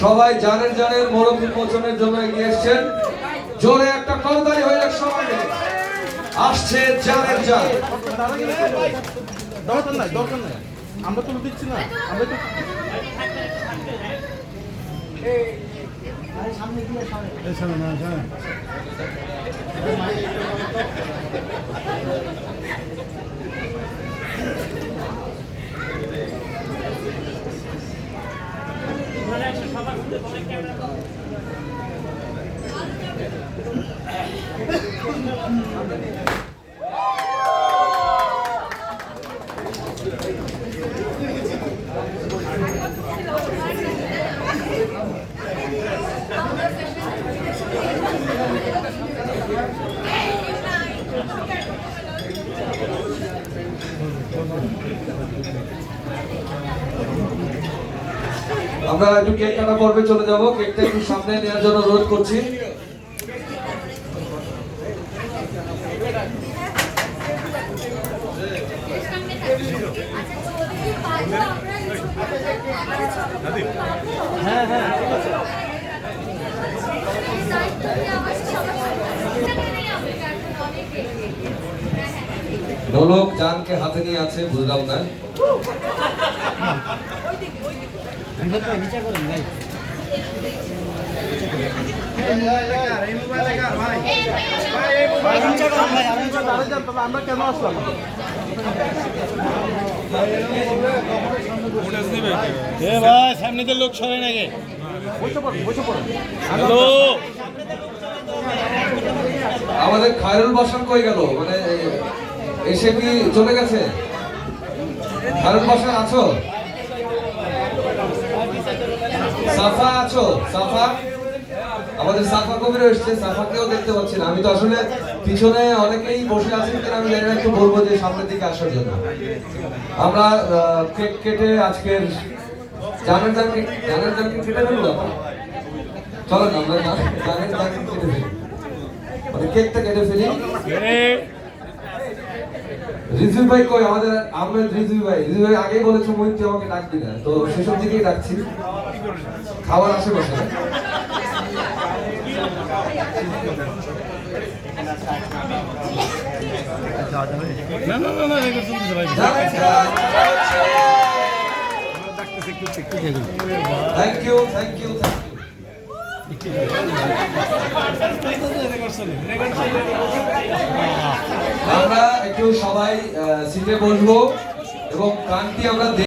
সবাই জানের জানের মোড়ক উন্মোচনের জন্য এগিয়ে এসছেন জোরে একটা করতালি হয়ে যাক সবাই আসছে জানের জান দরকার নাই দরকার নাই আমরা তো দিচ্ছি না আমরা তো এই সামনে না সামনে আমরা একটু কেক কাটা পর্বে চলে যাব। কেকটা একটু সামনে নেওয়ার জন্য অনুরোধ করছি। হ্যাঁ হ্যাঁ। ঢোলক জানকে হাতে নিয়ে আছে বুঝলাম না। সামনে তো লোক সরে বসে পড়ুন হ্যালো আমাদের খায়রুল বাসান কই গেল? মানে এসে কি চলে গেছে? খায়রুল বাসান আছো? সাফা আছো? সাফা? আমাদের সাফা কবির এসছে, সাফাকেও দেখতে পাচ্ছি না। আমি তো আসলে পিছনে অনেকেই বসে আছেন কিনা আমি জানি একটু বলব যে সামনের দিকে আসার জন্য। আমরা কেক কেটে আজকের জানের জান কেক জানের জান কেক কেটে ফেলব? চলো আমরা জানের জানের কেটে ফেলি। মানে কেকটা কেটে ফেলি। রিজু ভাই কই? আমাদের আহমেদ রিজু ভাই। রিজু ভাই আগেই বলেছে মই তুই আমাকে ডাকবি না তো সেসব দিকেই ডাকছি। খাবার আশেপাশে। না না না না রেকর্ড চলতেছে ভাই thank you thank you thank you আমরা সবাই সিটে বসবো এবং গানটি আমরা